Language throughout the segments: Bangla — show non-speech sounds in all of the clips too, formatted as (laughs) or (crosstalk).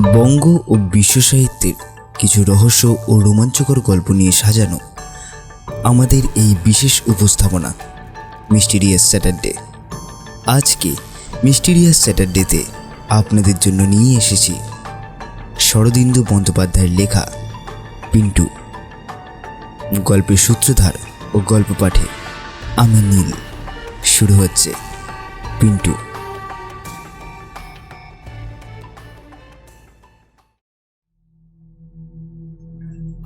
বঙ্গ ও বিশ্ব সাহিত্যের কিছু রহস্য ও রোমাঞ্চকর গল্প নিয়ে সাজানো আমাদের এই বিশেষ উপস্থাপনা, মিস্টিরিয়াস স্যাটারডে। আজকে মিস্টিরিয়াস স্যাটারডেতে আপনাদের জন্য নিয়ে এসেছি শরদিন্দু বন্দ্যোপাধ্যায়ের লেখা পিন্টু। গল্পের সূত্রধার ও গল্প পাঠে আমি নীল। শুরু হচ্ছে। পিন্টু।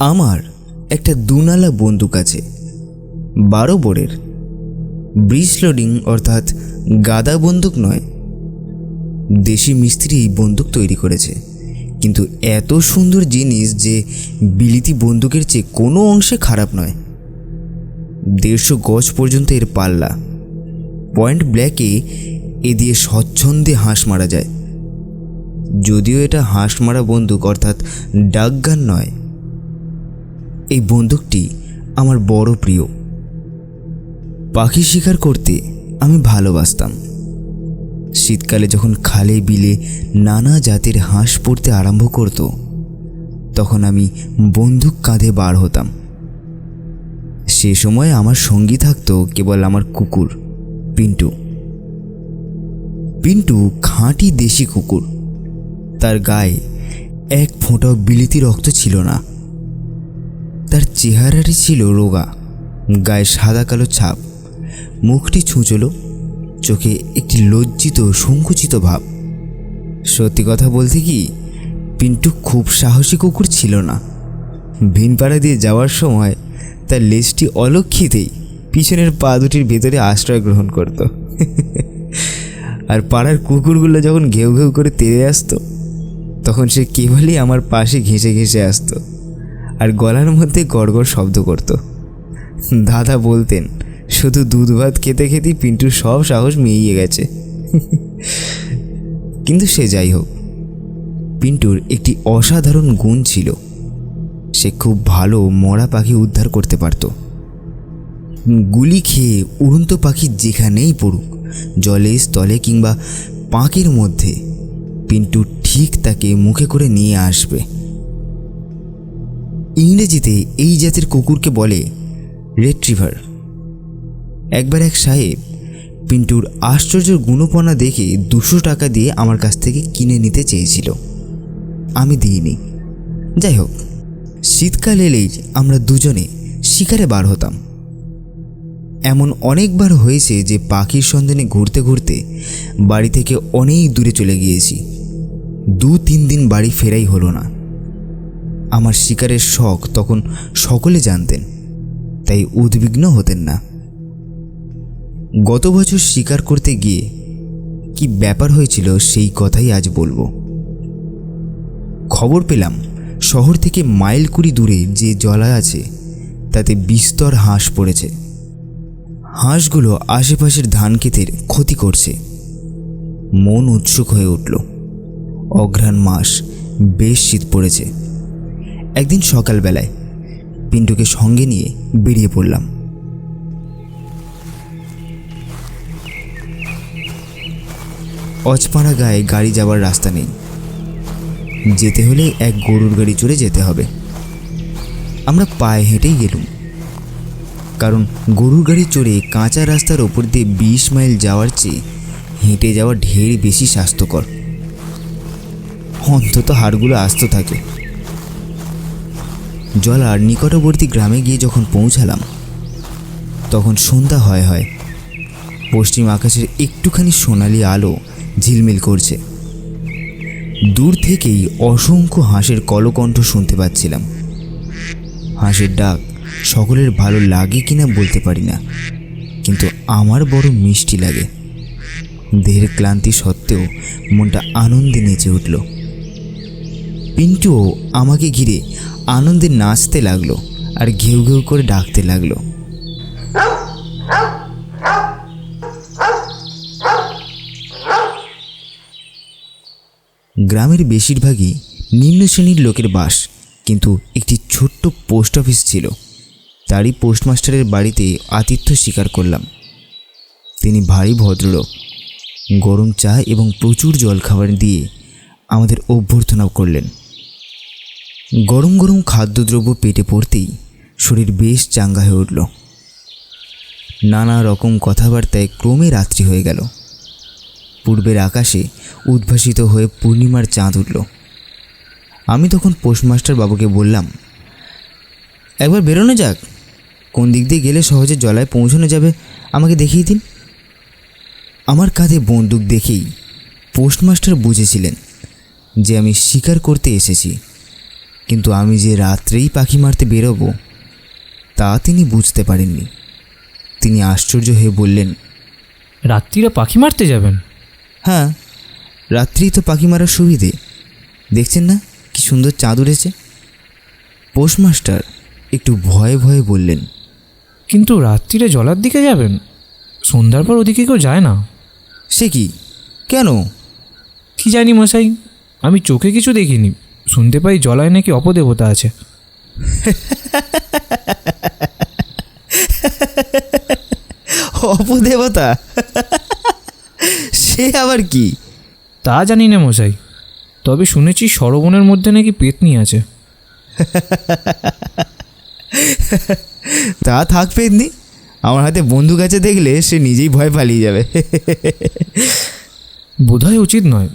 আমার একটা দুনালা বন্দুক আছে। বারো বোরের। ব্রিজ লোডিং অর্থাৎ গাদা বন্দুক নয়। দেশি মিস্ত্রি এই বন্দুক তৈরি করেছে। কিন্তু এত সুন্দর জিনিস যে বিলিতি বন্দুকের চেয়ে কোনো অংশে খারাপ নয়। দেড়শো গজ পর্যন্ত এর পাল্লা। পয়েন্ট ব্ল্যাকে এ দিয়ে স্বচ্ছন্দে হাঁস মারা যায়। যদিও এটা হাঁস মারা বন্দুক অর্থাৎ ডাকগান নয়। এই বন্দুকটি আমার বড় প্রিয়। পাখি শিকার করতে আমি ভালোবাসতাম। শীতকালে যখন খালে বিলে নানা জাতের হাঁস পড়তে আরম্ভ করত, তখন আমি বন্দুক কাঁধে বার হতাম। সে সময় আমার সঙ্গী থাকতো কেবল আমার কুকুর, পিন্টু। পিন্টু খাঁটি দেশি কুকুর। তার গায়ে এক ফোঁটাও বিলিতি রক্ত ছিল না। তার চেহারাটি ছিল রোগা, গায়ে সাদা কালো ছাপ। মুখটি ছুঁচলো, চোখে একটি লজ্জিত, সংকুচিত ভাব। সত্যি কথা বলতে কি, পিন্টু খুব সাহসী কুকুর ছিল না। ভিনপাড়া দিয়ে যাওয়ার সময় তার লেজটি অলক্ষিতেই পিছনের পা দুটির ভেতরে আশ্রয় গ্রহণ করত। আর পাড়ার কুকুরগুলো যখন ঘেউ ঘেউ করে তেড়ে আসতো, তখন সে কেবলই আমার পাশে ঘেঁষে ঘেঁষে আসতো। আর গলার মধ্যে গড়গড় শব্দ করত। দাদা বলতেন, শুধু দুধ ভাত খেতে খেতেই পিন্টুর সব সাহস মিইয়ে গেছে। কিন্তু সে যাই হোক, পিন্টুর একটি অসাধারণ গুণ ছিল। সে খুব ভালো মরা পাখি উদ্ধার করতে পারত। গুলি খেয়ে উড়ন্ত পাখি যেখানেই পড়ুক, জলে, স্থলে কিংবা পাঁকের মধ্যে, পিন্টু ঠিক তাকে মুখে করে নিয়ে আসবে। ইংরেজিতে এই জাতের কুকুরকে বলে রেট্রিভার। একবার এক সাহেব পিন্টুর আশ্চর্য গুণপনা দেখে দুশো টাকা দিয়ে আমার কাছ থেকে কিনে নিতে চেয়েছিল। আমি দিইনি। যাই হোক, শীতকাল এলেই আমরা দুজনে শিকারে বার হতাম। এমন অনেকবার হয়েছে যে পাখির সন্ধানে ঘুরতে ঘুরতে বাড়ি থেকে অনেক দূরে চলে গিয়েছি। দু তিন দিন বাড়ি ফেরাই হলো না। আমার শিকারের শখ তখন সকলে জানতেন, তাই উদ্বিগ্ন হতেন না। গত বছর শিকার করতে গিয়ে কি ব্যাপার হয়েছিল সেই কথাই আজ বলব। খবর পেলাম, শহর থেকে মাইল কুড়ি দূরে যে জলা আছে, তাতে বিস্তর হাঁস পড়েছে। হাঁসগুলো আশেপাশের ধান ক্ষেতের ক্ষতি করছে। মন উৎসুক হয়ে উঠল। অঘ্রাণ মাস, বেশ শীত পড়েছে। একদিন সকালবেলায় পিন্টুকে সঙ্গে নিয়ে বেরিয়ে পড়লাম। অজপাড়া গায়ে গাড়ি যাওয়ার রাস্তা নেই। যেতে হলে এক গরুর গাড়ি চড়ে যেতে হবে। আমরা পায়ে হেঁটেই গেলুম। কারণ গরুর গাড়ি চড়ে কাঁচা রাস্তার ওপর দিয়ে বিশ মাইল যাওয়ার চেয়ে হেঁটে যাওয়া ঢের বেশি স্বাস্থ্যকর। অন্তত হাড়গুলো আস্ত থাকে। জলার নিকটবর্তী গ্রামে গিয়ে যখন পৌঁছালাম, তখন সন্ধ্যা হয় হয়। পশ্চিম আকাশের একটুখানি সোনালি আলো ঝিলমিল করছে। দূর থেকেই অসংখ্য হাঁসের কলকণ্ঠ শুনতে পাচ্ছিলাম। হাঁসের ডাক সকলের ভালো লাগে কিনা বলতে পারি না, কিন্তু আমার বড় মিষ্টি লাগে। দেহের ক্লান্তি সত্ত্বেও মনটা আনন্দে নেচে উঠল। পিন্টুও আমাকে ঘিরে আনন্দে নাচতে লাগল আর ঘেউ ঘেউ করে ডাকতে লাগল। গ্রামের বেশিরভাগই নিম্ন শ্রেণির লোকের বাস, কিন্তু একটি ছোট্ট পোস্ট অফিস ছিল। তারই পোস্টমাস্টারের বাড়িতে আতিথ্য স্বীকার করলাম। তিনি ভারী ভদ্রলোক। গরম চা এবং প্রচুর জলখাবার দিয়ে আমাদের অভ্যর্থনা করলেন। গরম গরম খাদ্যদ্রব্য পেটে পড়তেই শরীর বেশ চাঙ্গা হয়ে উঠল। নানা রকম কথাবার্তায় ক্রমে রাত্রি হয়ে গেল। পূর্বের আকাশে উদ্ভাসিত হয়ে পূর্ণিমার চাঁদ উঠল। আমি তখন পোস্টমাস্টার বাবুকে বললাম, একবার বেরোনো যাক। কোন দিক দিয়ে গেলে সহজে জলায় পৌঁছানো যাবে আমাকে দেখিয়ে দিন? আমার কাঁধে বন্দুক দেখেই পোস্টমাস্টার বুঝেছিলেন যে আমি শিকার করতে এসেছি। কিন্তু আমি যে রাত্রেই পাখি মারতে বেরোবো তা তিনি বুঝতে পারেননি। তিনি আশ্চর্য হয়ে বললেন রাত্রিরা পাখি মারতে যাবেন? হ্যাঁ রাত্রি তো পাখি মারার সুবিধে। দেখছেন না কি সুন্দর চাঁদ উঠেছে? পোস্টমাস্টার একটু ভয়ে ভয়ে বললেন কিন্তু রাত্রিরে জলার দিকে যাবেন? সন্ধ্যার পর ওদিকে কেউ যায় না। সে কি? কেন? কি জানি মশাই আমি চোখে কিছু দেখিনি। শুনতে পাই জলায় নাকি অপদেবতা আছে? অপদেবতা? সে আবার কি? তা জানি না মশাই। তবে শুনেছি সরবনের মধ্যে নাকি পেতনি আছে। তা থাক নি আমার হাতে বন্দুক আছে দেখলে সে নিজেই ভয় পালিয়ে যাবে। বোধহয় উচিত নয়।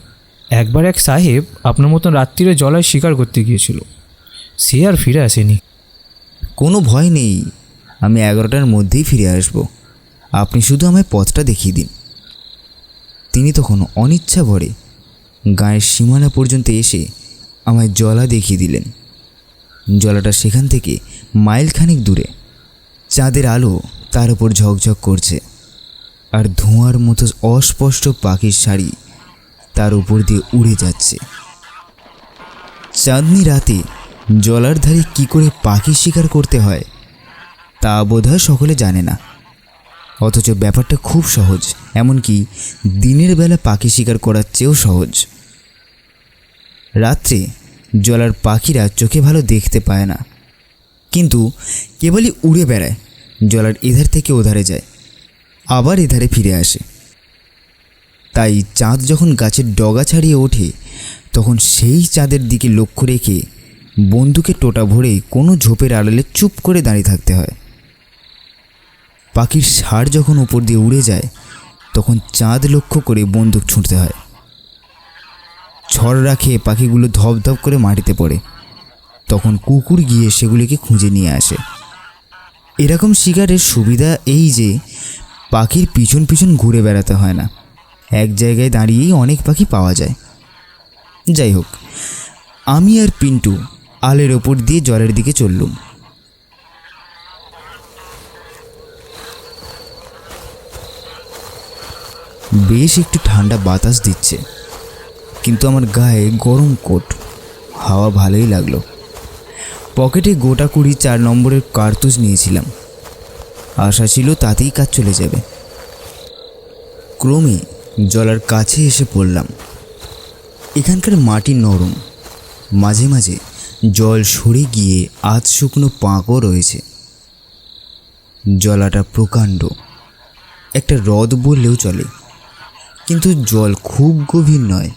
একবার এক সাহেব আপনার মতন রাত্রিরে জলায় শিকার করতে গিয়েছিল। সে আর ফিরে আসেনি। কোনো ভয় নেই। আমি এগারোটার মধ্যেই ফিরে আসব। আপনি শুধু আমায় পথটা দেখিয়ে দিন। তিনি তখন অনিচ্ছা ভরে গায়ের সীমানা পর্যন্ত এসে আমায় জলা দেখিয়ে দিলেন। জলাটা সেখান থেকে মাইলখানেক দূরে। চাঁদের আলো তার উপর ঝকঝক করছে। আর ধোঁয়ার মতো অস্পষ্ট পাখির শাড়ি তার উপর দিয়ে উড়ে যাচ্ছে। চাঁদনি রাতে জলার ধারে কি করে পাখি শিকার করতে হয়, তা বোধহয় সকলে জানে না। অথচ ব্যাপারটা খুব সহজ, এমনকি দিনের বেলা পাখি শিকার করার চেয়েও সহজ। রাত্রে জলার পাখিরা চোখে ভালো দেখতে পায় না, কিন্তু কেবলই উড়ে বেড়ায়, জলার এধার থেকে ওধারে যায়, আবার এধারে ফিরে আসে। তাই চাঁদ যখন গাছের ডগা ছাড়িয়ে ওঠে, তখন সেই চাঁদের দিকে লক্ষ্য রেখে বন্দুকে টোটা ভরে কোনো ঝোপের আড়ালে চুপ করে দাঁড়িয়ে থাকতে হয়। পাখির ষাঁড় যখন উপর দিয়ে উড়ে যায়, তখন চাঁদ লক্ষ্য করে বন্দুক ছুঁড়তে হয়। ছড় রাখে পাখিগুলো ধপধপ করে মাটিতে পড়ে। তখন কুকুর গিয়ে সেগুলিকে খুঁজে নিয়ে আসে। এরকম শিকারের সুবিধা এই যে, পাখির পিছন পিছন ঘুরে বেড়াতে হয় না। এক জায়গায় দাঁড়িয়েই অনেক পাখি পাওয়া যায়। যাই হোক, আমি আর পিন্টু আলের ওপর দিয়ে জলের দিকে চললুম। বেশ একটু ঠান্ডা বাতাস দিচ্ছে, কিন্তু আমার গায়ে গরম কোট, হাওয়া ভালোই লাগল। পকেটে গোটা কুড়ি চার নম্বরের কার্তুজ নিয়েছিলাম। আশা ছিল তাতেই কাজ চলে যাবে। ক্রমে জলার কাছে এসে পড়লাম। এখানকার মাটি নরম। মাঝে মাঝে জল সরে গিয়ে আধ শুকনো পাঁকও রয়েছে। জলাটা প্রকাণ্ড। একটা হ্রদ বললেও চলে। কিন্তু জল খুব গভীর নয়।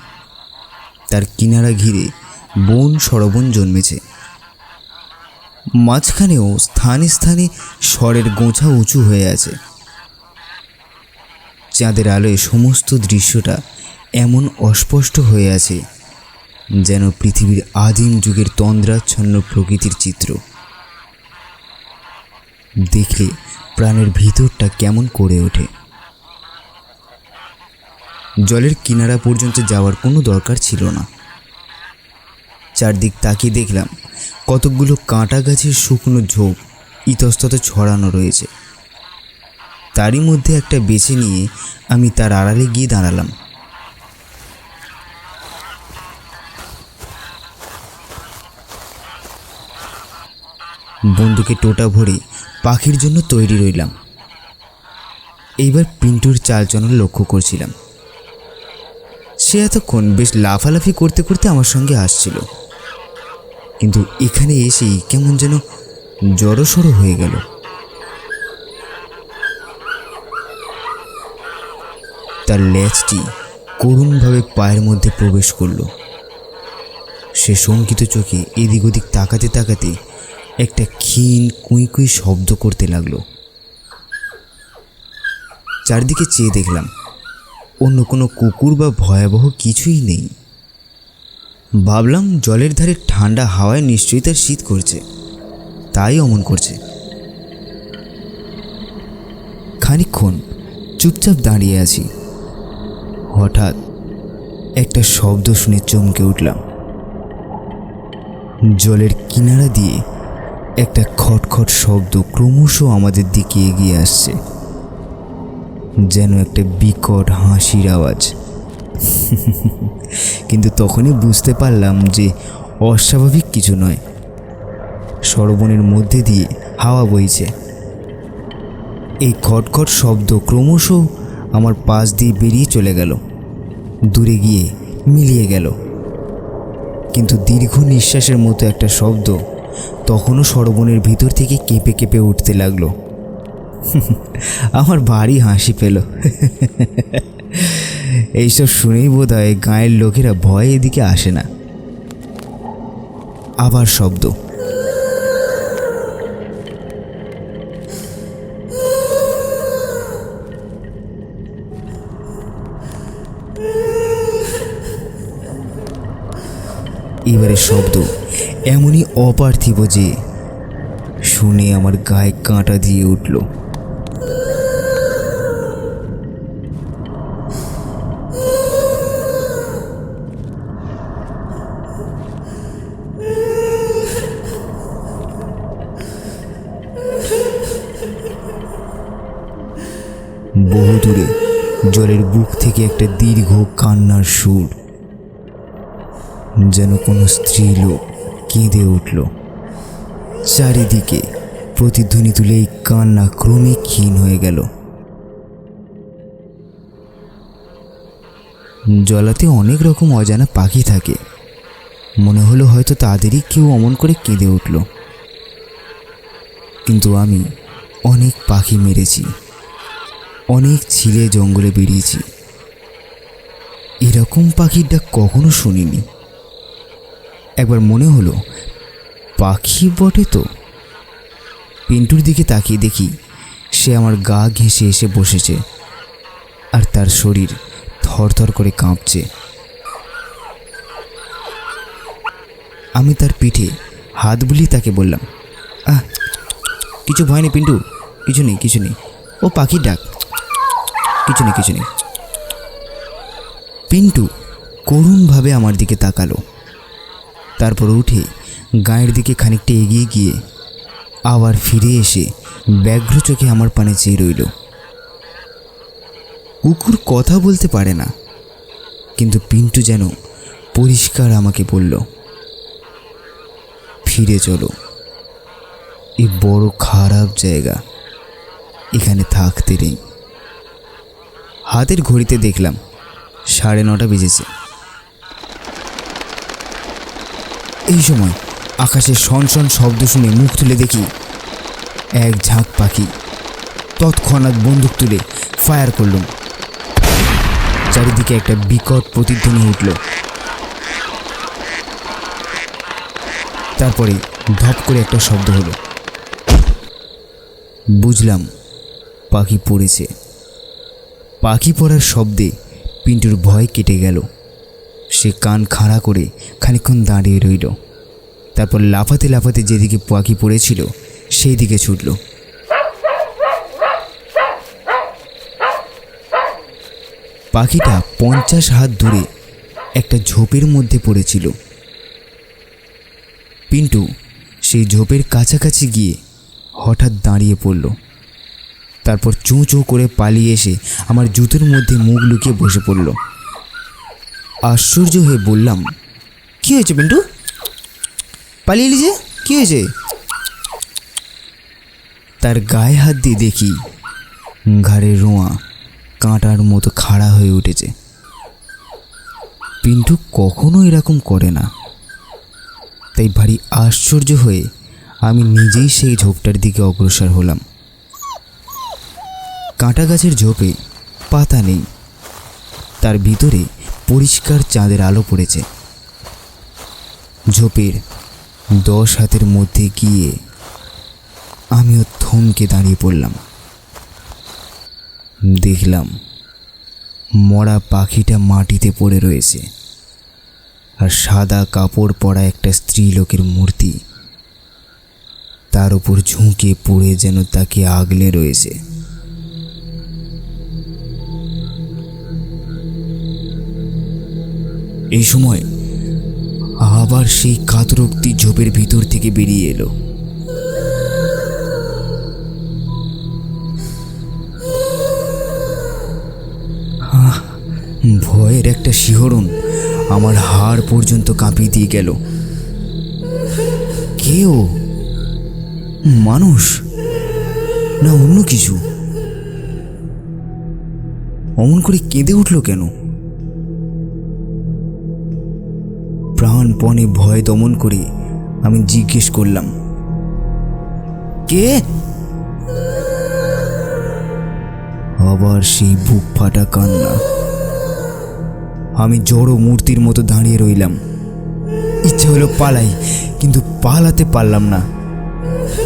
তার কিনারা ঘিরে বন সরবন জন্মেছে। মাঝখানেও স্থানে স্থানে স্বরের গোছা উঁচু হয়ে আছে। চাঁদের আলোয় সমস্ত দৃশ্যটা এমন অস্পষ্ট হয়ে আছে যেন পৃথিবীর আদিম যুগের তন্দ্রাচ্ছন্ন প্রকৃতির চিত্র। দেখলে প্রাণের ভিতরটা কেমন করে ওঠে। জলের কিনারা পর্যন্ত যাওয়ার কোনো দরকার ছিল না। চারদিক তাকিয়ে দেখলাম কতকগুলো কাঁটা গাছের শুকনো ঝোপ ইতস্তত ছড়ানো রয়েছে। তারই মধ্যে একটা বেছে নিয়ে আমি তার আড়ালে গিয়ে দাঁড়ালাম। বন্দুকে টোটা ভরে পাখির জন্য তৈরি রইলাম। এইবার পিন্টুর চালচলন লক্ষ্য করছিলাম। সে এতক্ষণ বেশ লাফালাফি করতে করতে আমার সঙ্গে আসছিল। কিন্তু এখানে এসেই কেমন যেন জড়সড়ো হয়ে গেল। তার ল্যাচটি করুণভাবে পায়ের মধ্যে প্রবেশ করল। সে শঙ্কিত চোখে এদিক ওদিক তাকাতে তাকাতে একটা ক্ষীণ কুঁই কুঁই শব্দ করতে লাগল। চারদিকে চেয়ে দেখলাম, অন্য কোনো কুকুর বা ভয়াবহ কিছুই নেই। ভাবলাম জলের ধারে ঠান্ডা হাওয়ায় নিশ্চয়ই তার শীত করছে, তাই অমন করছে। খানিকক্ষণ চুপচাপ দাঁড়িয়ে আছি। হঠাৎ একটা শব্দ শুনে চমকে উঠলাম। জলের কিনারা দিয়ে একটা খটখট শব্দ ক্রমশ আমাদের দিকে এগিয়ে আসছে, যেন একটা বিকট হাসির আওয়াজ। কিন্তু তখনই বুঝতে পারলাম যে অস্বাভাবিক কিছু নয়। সরবনের মধ্যে দিয়ে হাওয়া বইছে। এই খটখট শব্দ ক্রমশ আমার পাশ দিয়ে বেরিয়ে চলে গেল। দূরে গিয়ে মিলিয়ে গেল। কিন্তু দীর্ঘ নিঃশ্বাসের মতো একটা শব্দ তখনও সরবনের ভিতর থেকে কেঁপে কেঁপে উঠতে লাগল। (laughs) আমার ভারী হাসি পেল। (laughs) এইসব শুনেই বোধ হয় গাঁয়ের লোকেরা ভয়ে এদিকে আসে না। আবার শব্দ। এবারে শব্দ এমনই অপার্থিব যে শুনে আমার গায়ে কাঁটা দিয়ে উঠল। বহু দূরে জলের বুক থেকে একটা দীর্ঘ কান্নার সুর যেন কোনো স্ত্রী লোক কেঁদে উঠল। চারিদিকে প্রতিধ্বনি তুলে এই কান্না ক্রমে ক্ষীণ হয়ে গেল। জলাতে অনেক রকম অজানা পাখি থাকে। মনে হলো হয়তো তাদেরই কেউ অমন করে কেঁদে উঠল। কিন্তু আমি অনেক পাখি মেরেছি। অনেক ছিলে জঙ্গলে বেরিয়েছি এরকম পাখির ডাক কখনো শুনিনি। একবার মনে হলো, পাখি বটে তো। পিন্টুর দিকে তাকিয়ে দেখি, সে আমার গা ঘেঁষে এসে বসেছে আর তার শরীর থরথর করে কাঁপছে। আমি তার পিঠে হাত বুলিয়ে তাকে বললাম, আহ, কিছু ভয় নেই পিন্টু, কিছু নেই কিছু নেই। ও পাখির ডাক, কিছু নেই কিছু নেই। পিন্টু করুণভাবে আমার দিকে তাকালো। তারপর উঠে গায়ের দিকে খানিকটা এগিয়ে গিয়ে আবার ফিরে এসে ব্যগ্র চোখে আমার পানে চেয়ে রইল। কুকুর কথা বলতে পারে না, কিন্তু পিন্টু যেন পরিষ্কার আমাকে বলল, ফিরে চলো। এই বড় খারাপ জায়গা। এখানে থাকতে নেই। হাতের ঘড়িতে দেখলাম সাড়ে নটা বেজেছে। এই সময় আকাশে শনশন শব্দ শুনে মুখ তুলে দেখি এক ঝাঁক পাখি। তৎক্ষণাৎ বন্দুক তুলে ফায়ার করলুম চারিদিকে একটা বিকট প্রতিধ্বনি উঠল। তারপরে ধপ করে একটা শব্দ হলো। বুঝলাম, পাখি পড়েছে। পাখি পড়ার শব্দে পিন্টুর ভয় কেটে গেল। সে কান খাড়া করে খানিকক্ষণ দাঁড়িয়ে রইল। তারপর লাফাতে লাফাতে যেদিকে পাখি পড়েছিল সেই দিকে ছুটল। পাখিটা পঞ্চাশ হাত দূরে একটা ঝোপের মধ্যে পড়েছিল। পিন্টু সেই ঝোপের কাছাকাছি গিয়ে হঠাৎ দাঁড়িয়ে পড়ল। তারপর চোঁ চোঁ করে পালিয়ে এসে আমার জুতোর মধ্যে মুখ লুকিয়ে বসে পড়ল। আশ্চর্য হয়ে বললাম, কি হয়েছে পিন্টু? পালিয়ে এলি যে? কি হয়েছে? তার গায়ে হাত দিয়ে দেখি ঘাড়ের রোঁয়া, কাঁটার মতো খাড়া হয়ে উঠেছে। পিন্টু কখনো এরকম করে না। তাই ভারী আশ্চর্য হয়ে আমি নিজেই সেই ঝোপটার দিকে অগ্রসর হলাম। কাঁটা গাছের ঝোপে পাতা নেই। তার ভিতরে পরিষ্কার চাঁদের আলো পড়েছে। ঝোপের দশ হাতের মধ্যে গিয়ে আমিও থমকে দাঁড়িয়ে পড়লাম। দেখলাম মরা পাখিটা মাটিতে পড়ে রয়েছে আর সাদা কাপড় পরা একটা স্ত্রীলোকের মূর্তি। তার উপর ঝুঁকে পড়ে যেন তাকে আগলে রয়েছে। এই সময় আবার সেই কাতরোক্তি ঝোপের ভিতর থেকে বেরিয়ে এলো। ভয়ের একটা শিহরণ আমার হাড় পর্যন্ত কাঁপিয়ে দিয়ে গেল। কেউ মানুষ? না, অন্য কিছু? অমন করে কেঁদে উঠল কেন? প্রাণপণে ভয় দমন করে আমি জিজ্ঞেস করলাম, কে? আবার সেই বুক ফাটা কান্না। আমি জড়ো মূর্তির মতো দাঁড়িয়ে রইলাম। ইচ্ছে হলো পালাই, কিন্তু পালাতে পারলাম না।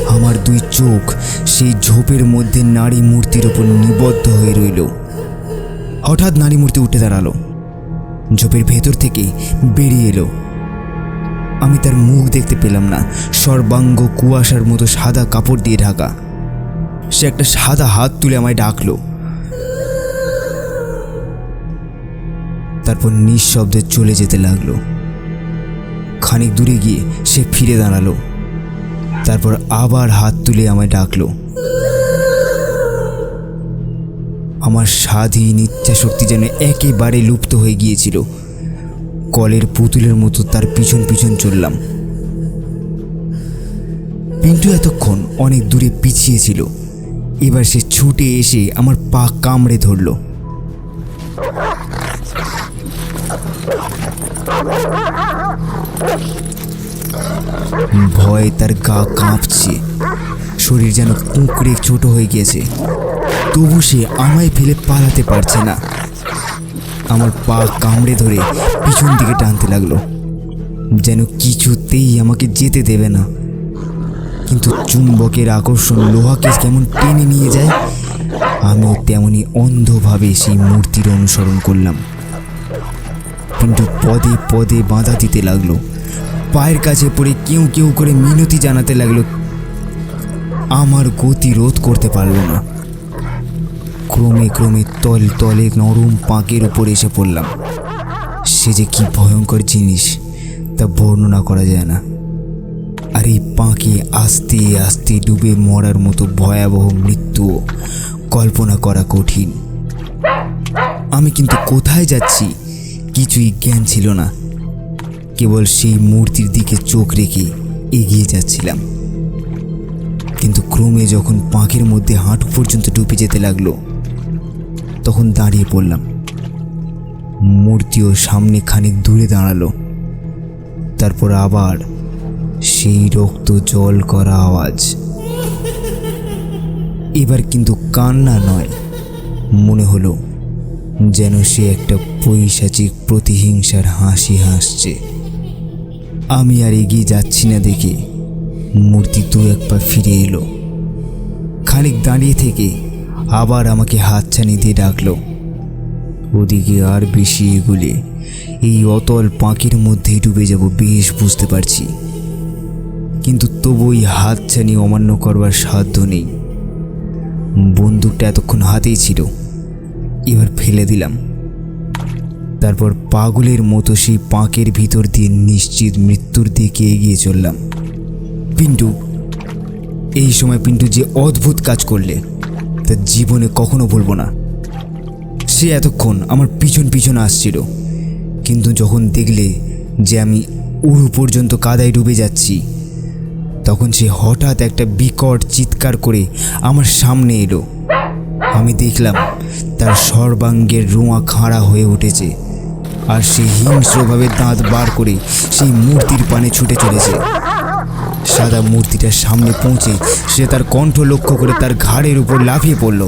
আমার দুই চোখ সেই ঝোপের মধ্যে নারী মূর্তির ওপর নিবদ্ধ হয়ে রইল। হঠাৎ নারী মূর্তি উঠে দাঁড়াল। ঝোপের ভেতর থেকে বেরিয়ে এলো। আমি তার মুখ দেখতে পেলাম না। সর্বাঙ্গ কুয়াশার মতো সাদা কাপড় দিয়ে ঢাকা। সে একটা সাদা হাত তুলে আমায় ডাকলো। তারপর নিঃশব্দে চলে যেতে লাগল। খানিক দূরে গিয়ে সে ফিরে দাঁড়াল। তারপর আবার হাত তুলে আমায় ডাকলো। আমার স্বাধীন ইচ্ছা শক্তি যেন একেবারে লুপ্ত হয়ে গিয়েছিল। কলের পুতুলের মতো তার পিছন পিছন চললাম। পিন্টু এতক্ষণ অনেক দূরে পিছিয়ে ছিল। এবার সে ছুটে এসে আমার পা কামড়ে ধরলো। ভয়ে তার গা কাঁপছে। শরীর যেন কুঁকড়ে ছোট হয়ে গিয়েছে। তবু সে আমায় ফেলে পালাতে পারছে না। আমার পা কামড়ে ধরে পিছন দিকে টানতে লাগল। যেন কিছুতেই আমাকে যেতে দেবে না। কিন্তু চুম্বকের আকর্ষণ লোহাকে কেমন টেনে নিয়ে যায় আমিও তেমনি অন্ধভাবে সেই মূর্তির অনুসরণ করলাম। কিন্তু পদে পদে বাধা দিতে লাগল। পায়ের কাছে পড়ে কেউ কেউ করে মিনতি জানাতে লাগল। আমার গতি রোধ করতে পারল না। ক্রমে ক্রমে তল তলে নরম পাঁকের উপর এসে পড়লাম। সে যে কি ভয়ঙ্কর জিনিস, তা বর্ণনা করা যায় না। আর এই পাঁকে আস্তে আস্তে ডুবে মরার মতো ভয়াবহ মৃত্যুও কল্পনা করা কঠিন। আমি কিন্তু কোথায় যাচ্ছি, কিছুই জ্ঞান ছিল না। কেবল সেই মূর্তির দিকে চোখ রেখে এগিয়ে যাচ্ছিলাম। কিন্তু ক্রমে যখন পাঁকের মধ্যে হাঁটু পর্যন্ত ডুবে যেতে লাগল তখন দাঁড়িয়ে পড়লাম। মূর্তিও সামনে খানিক দূরে দাঁড়াল। তারপর আবার সেই রক্ত জল করা আওয়াজ। এবার কিন্তু কান্না নয়, মনে হলো যেন সে একটা পৈশাচিক প্রতিহিংসার হাসি হাসছে। আমি আর এগিয়ে যাচ্ছি না দেখে মূর্তি দু এক পা ফিরে এলো। খানিক দাঁড়িয়ে থেকে আবার আমাকে হাতছানি দিয়ে ডাকলো। ওদিকে আর বেশি এগুলে এই অতল পাঁকের মধ্যেই ডুবে যাব, বেশ বুঝতে পারছি। কিন্তু তবু ওই হাতছানি অমান্য করবার সাধ্য নেই। বন্দুকটা এতক্ষণ হাতেই ছিল। এবার ফেলে দিলাম। তারপর পাগলের মতো সেই পাঁকের ভিতর দিয়ে নিশ্চিত মৃত্যুর দিকে এগিয়ে চললাম। পিন্টু, এই সময় পিন্টু যে অদ্ভুত কাজ করলে। তা জীবনে কখনো ভুলবো না। সে এতক্ষণ আমার পিছন পিছন আসছিল। কিন্তু যখন দেখলে যে আমি উড়ু পর্যন্ত কাদায় ডুবে যাচ্ছি, তখন সে হঠাৎ একটা বিকট চিৎকার করে আমার সামনে এলো। আমি দেখলাম তার সর্বাঙ্গের রোঁয়া খাঁড়া হয়ে উঠেছে আর সে হিংস্রভাবে দাঁত বার করে সেই মূর্তির পানে ছুটে চলেছে। সাদা মূর্তিটার সামনে পৌঁছে সে তার কণ্ঠ লক্ষ্য করে তার ঘাড়ের উপর লাফিয়ে পড়ল।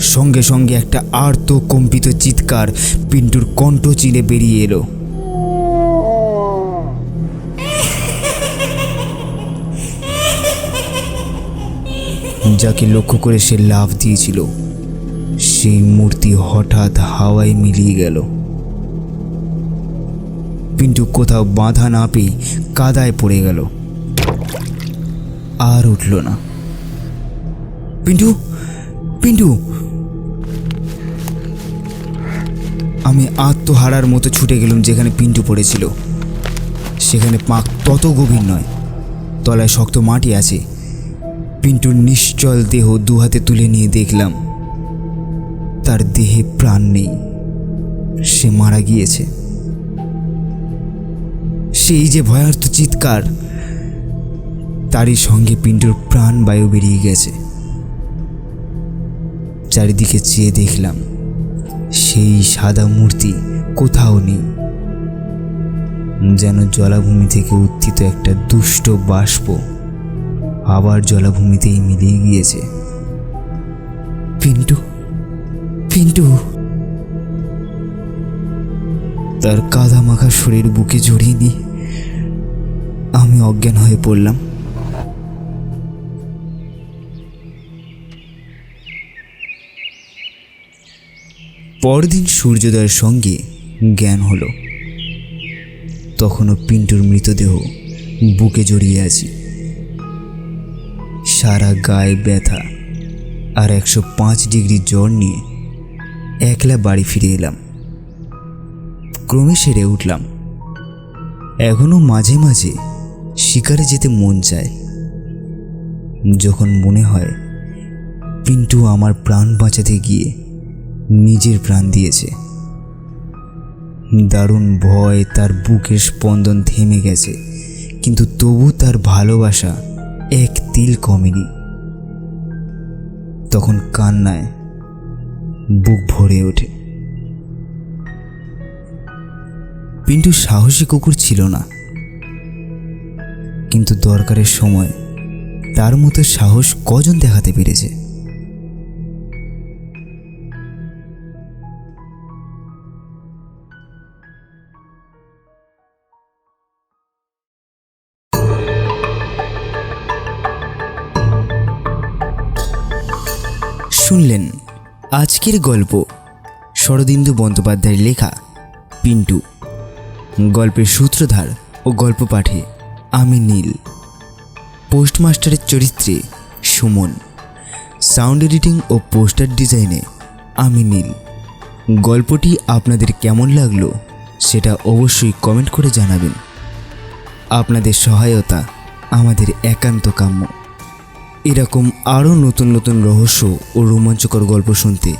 সঙ্গে সঙ্গে একটা আর্ত কম্পিত চিৎকার পিন্টুর কণ্ঠ চিনে বেরিয়ে এলো। যাকে লক্ষ্য করে সে লাভ দিয়েছিল, সেই মূর্তি হঠাৎ হাওয়ায় মিলিয়ে গেল। পিন্টু কোথাও বাঁধা না পেয়ে কাদায় পড়ে গেল। আর উঠল না। পিন্টু পিন্টু! আমি আত্মহারার মতো ছুটে গেলাম যেখানে পিন্টু পড়েছিল। সেখানে পাঁক তত গভীর নয়। তলায় শক্ত মাটি আছে। পিন্টুর নিশ্চল দেহ দু হাতে তুলে নিয়ে দেখলাম, তার দেহে প্রাণ নেই। সে মারা গিয়েছে। সেই যে ভয়ার্থ চিৎকার। তারই সঙ্গে পিন্টুর প্রাণ বায়ু বেরিয়ে গেছে। চারিদিকে চেয়ে দেখলাম, সেই সাদা মূর্তি কোথাও নেই। যেন জলাভূমি থেকে উত্থিত একটা দুষ্ট বাষ্প আবার জলাভূমিতেই মিলিয়ে গিয়েছে। পিন্টু পিন্টু! তার কাদা মাখা শরীর বুকে জড়িয়ে নিয়ে আমি অজ্ঞান হয়ে পড়লাম। পরদিন সূর্যোদয়ের সঙ্গে জ্ঞান হলো। তখনও পিন্টুর মৃতদেহ বুকে জড়িয়ে আছি। সারা গায়ে ব্যথা আর একশো পাঁচ ডিগ্রি জ্বর নিয়ে একলা বাড়ি ফিরে এলাম। ক্রমে সেরে উঠলাম। এখনও মাঝে মাঝে শিকারে যেতে মন চায়। যখন মনে হয় পিন্টু আমার প্রাণ বাঁচাতে গিয়ে নিজের প্রাণ দিয়েছে। দারুণ ভয় তার বুকের স্পন্দন থেমে গেছে, কিন্তু তবু তার ভালোবাসা এক তিল কমেনি। তখন কান্নায় বুক ভরে ওঠে। পিন্টু সাহসী কুকুর ছিল না। কিন্তু দরকারের সময় তার মতো সাহস কজন দেখাতে পেরেছে? শুনলেন আজকের গল্প, শরদিন্দু বন্দ্যোপাধ্যায়ের লেখা, পিন্টু। গল্পের সূত্রধার ও গল্প পাঠে আমি নীল। পোস্টমাস্টারের চরিত্রে সুমন। সাউন্ড এডিটিং ও পোস্টার ডিজাইনে আমি নীল। গল্পটি আপনাদের কেমন লাগল সেটা অবশ্যই কমেন্ট করে জানাবেন। আপনাদের সহায়তা আমাদের একান্ত কাম্য। এরকম আরও নতুন নতুন রহস্য ও রোমাঞ্চকর গল্প শুনতে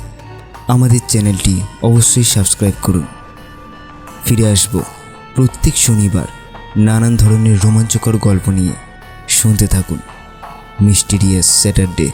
আমাদের চ্যানেলটি অবশ্যই সাবস্ক্রাইব করুন। ফিরে আসব প্রত্যেক শনিবার। নানান ধরনের রোমাঞ্চকর গল্প নিয়ে শুনতে থাকুন। Mysterious Saturday.